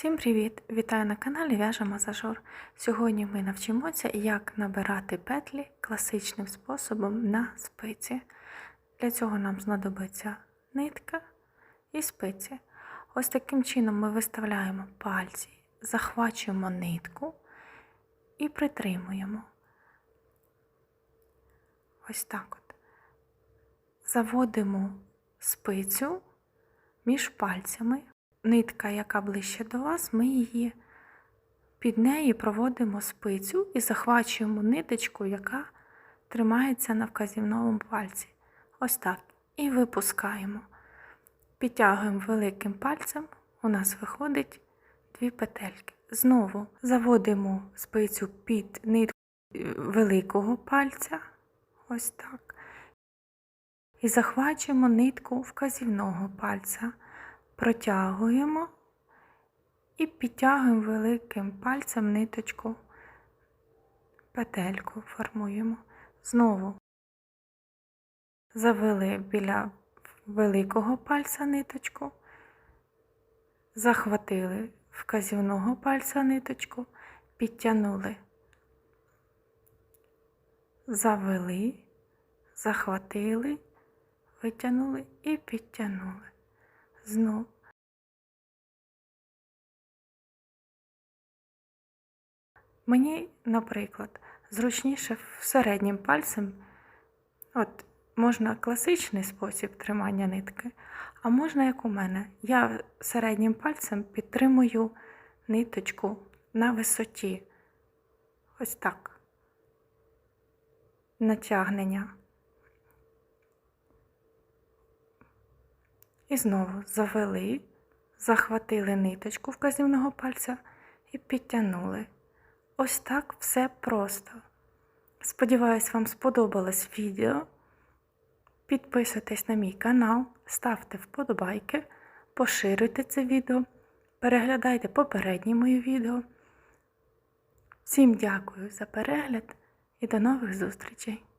Всім привіт! Вітаю на каналі В'яжа Масажор. Сьогодні ми навчимося, як набирати петлі класичним способом на спиці. Для цього нам знадобиться нитка і спиці. Ось таким чином ми виставляємо пальці, захвачуємо нитку і притримуємо. Ось так от. Заводимо спицю між пальцями нитка, яка ближче до вас, ми її під неї проводимо спицю і захвачуємо ниточку, яка тримається на вказівному пальці. Ось так. І випускаємо. Підтягуємо великим пальцем, у нас виходить дві петельки. Знову заводимо спицю під нитку великого пальця. Ось так. І захвачуємо нитку вказівного пальця протягуємо і підтягуємо великим пальцем ниточку, петельку формуємо. Знову завели біля великого пальця ниточку, захватили вказівного пальця ниточку, підтягнули, завели, захватили, витягнули і підтягнули знов. Мені, наприклад, зручніше середнім пальцем, от можна класичний спосіб тримання нитки, а можна, як у мене, я середнім пальцем підтримую ниточку на висоті. Ось так. Натягнення. І знову завели, захватили ниточку вказівного пальця і підтягнули. Ось так все просто. Сподіваюсь, вам сподобалось відео. Підписуйтесь на мій канал, ставте вподобайки, поширюйте це відео, переглядайте попередні мої відео. Всім дякую за перегляд і до нових зустрічей!